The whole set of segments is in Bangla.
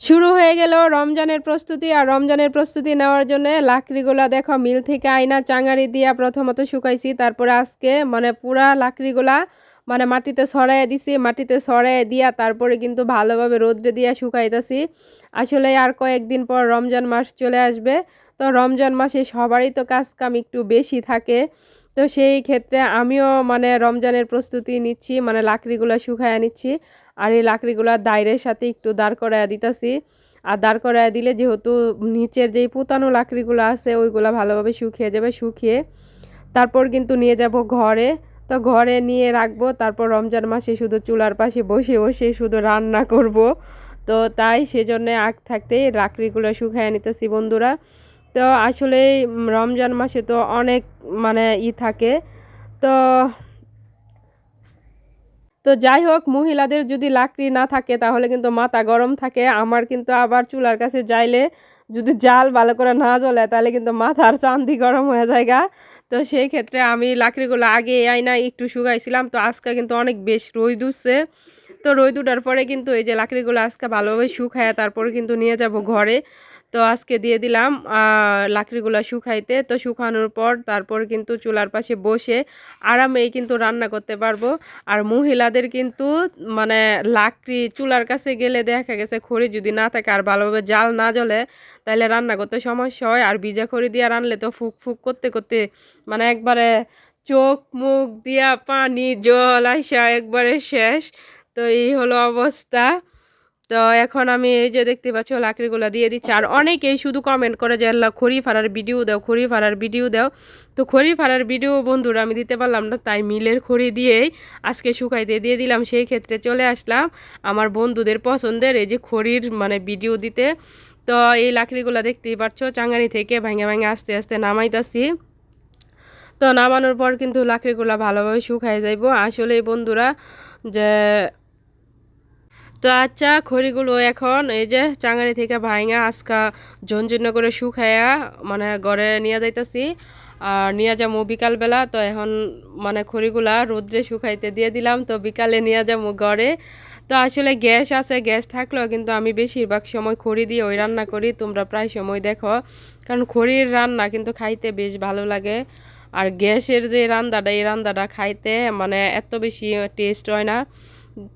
শুরু হয়ে গেল রমজানের প্রস্তুতি, আর রমজানের প্রস্তুতি নেওয়ার জন্য লাকড়িগুলা দেখো মিল থেকে আইনা চাঙারি দিয়া প্রথমত শুকাইছি, তারপরে আজকে মানে পুরা লাকড়িগুলা মানে মাটিতে ছড়াই দিছি, মাটিতে ছড়াই দিয়া তারপরে কিন্তু ভালোভাবে রোদ্রে দিয়া শুকাইতেছি। আসলে আর কয়েকদিন পর রমজান মাস চলে আসবে, তো রমজান মাসে সবারই তো কাজ কাম একটু বেশি থাকে। তো সেই ক্ষেত্রে আমিও মানে রমজানের প্রস্তুতি নিচ্ছি মানে লাকড়িগুলো শুকাইয়া নিচ্ছি। আর এই লাকড়িগুলো দায়ের সাথে একটু দাঁড় করাইয়া দিতেছি। আর দাঁড় করাইয়া দিলে যেহেতু নিচের যেই পুতানো লাকড়িগুলো আছে, ওইগুলো ভালোভাবে শুকিয়ে যাবে, শুকিয়ে তারপর কিন্তু নিয়ে যাব ঘরে। তো ঘরে নিয়ে রাখব, তারপর রমজান মাসে শুধু চুলার পাশে বসে বসে শুধু রান্না করব। তো তাই সেজন্যে আগ থাকতেই লাকড়িগুলো শুকাইয়া নিতেছি বন্ধুরা। তো আসলে রমজান মাসে তো অনেক মানে ই থাকে। তো তো যাই হোক, মহিলাদের যদি লাকড়ি না থাকে তাহলে কিন্তু মাথা গরম থাকে। আমার কিন্তু আবার চুলার কাছে যাইলে যদি জাল ভালো করে না জ্বলে তাহলে কিন্তু মাথার চান্দি গরম হয়ে যায় গা। তো সেই ক্ষেত্রে আমি লাকড়িগুলো আগে আইনা একটু শুকাইছিলাম। তো আজকে কিন্তু অনেক বেশ রোদ উঠছে। তো রোদ উঠার পরে কিন্তু এই যে লাকড়িগুলো আজকে ভালোভাবে শুকায় তারপরে কিন্তু নিয়ে যাব ঘরে। তো আজকে দিয়ে দিলাম লাকড়িগুলো শুকাইতে। তো শুকানোর পর তারপর কিন্তু চুলার পাশে বসে আরামেই কিন্তু রান্না করতে পারব। আর মহিলাদের কিন্তু মানে লাকড়ি চুলার কাছে গেলে দেখা গেছে খড়ি যদি না থাকে আর ভালোভাবে জাল না জ্বলে তাহলে রান্না করতে সমস্যা হয়। আর ভিজা খড়ি দিয়ে রানলে তো ফুক ফুক করতে করতে মানে একবারে চোখ মুখ দিয়া পানি জল আইসা একবারে শেষ। তো এই হলো অবস্থা। তো এখন আমি এই যে দেখতে পাচ্ছ, লাকড়িগুলো দিয়ে দিচ্ছি। আর অনেকেই শুধু কমেন্ট করে যে, আল্লাহ, খড়ি ফাড়ার ভিডিও দাও, খড়ি ফাড়ার ভিডিও দাও। তো খড়ি ফাড়ার ভিডিও বন্ধুরা, আমি দিতে পারলাম না, তাই মিলের খড়ি দিয়েই আজকে শুকাইতে দিয়ে দিলাম। সেই ক্ষেত্রে চলে আসলাম আমার বন্ধুদের পছন্দের এই যে খড়ির মানে ভিডিও দিতে। তো এই লাকড়িগুলো দেখতেই পাচ্ছ চাঙ্গানি থেকে ভাঙে ভাঙে আস্তে আস্তে নামাইতাছি। তো নামানোর পর কিন্তু লাকড়িগুলো ভালোভাবে শুকাই যাইব। আসলে বন্ধুরা, যে তো আচ্ছা খড়িগুলো এখন এই যে চাঙারি থেকে ভাইঙা আজকা ঝনঝন্য করে শুকাইয়া মানে ঘরে নিয়ে যাইতেছি। আর নিয়ে যাব বিকালবেলা, তো এখন মানে খড়িগুলা রোদ্রে শুকাইতে দিয়ে দিলাম, তো বিকালে নিয়ে যাব ঘরে। তো আসলে গ্যাস আছে, গ্যাস থাকলেও কিন্তু আমি বেশিরভাগ সময় খড়ি দিয়ে ওই রান্না করি, তোমরা প্রায় সময় দেখো। কারণ খড়ির রান্না কিন্তু খাইতে বেশ ভালো লাগে। আর গ্যাসের যে রান্নাটা এই রান্নাটা খাইতে মানে এত বেশি টেস্ট হয় না।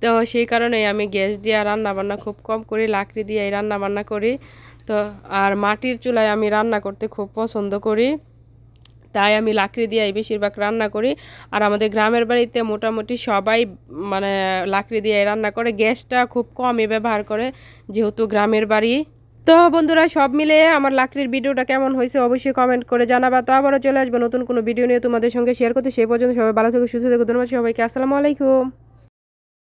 তো সেই কারণে আমি গ্যাস দিয়ে রান্না বান্না খুব কম করি, লাকড়ি দিয়ে রান্না বান্না করি। তো আর মাটির চুলায় আমি রান্না করতে খুব পছন্দ করি। তাই আমি লাকড়ি দিয়েই বেশিরভাগ রান্না করি। আর আমাদের গ্রামের বাড়িতে মোটামুটি সবাই মানে লাকড়ি দিয়ে রান্না করে। গ্যাসটা খুব কমই ব্যবহার করে, যেহেতু গ্রামের বাড়ি। তো বন্ধুরা, সব মিলে আমার লাকড়ির ভিডিওটা কেমন হয়েছে অবশ্যই কমেন্ট করে জানাবা। তো আবারও চলে আসব নতুন কোনো ভিডিও নিয়ে তোমাদের সঙ্গে শেয়ার করতে। সেই পর্যন্ত সবাই ভালো থেকে, সুস্থ থেকে, ধন্যবাদ সবাইকে। আসসালামু আলাইকুম।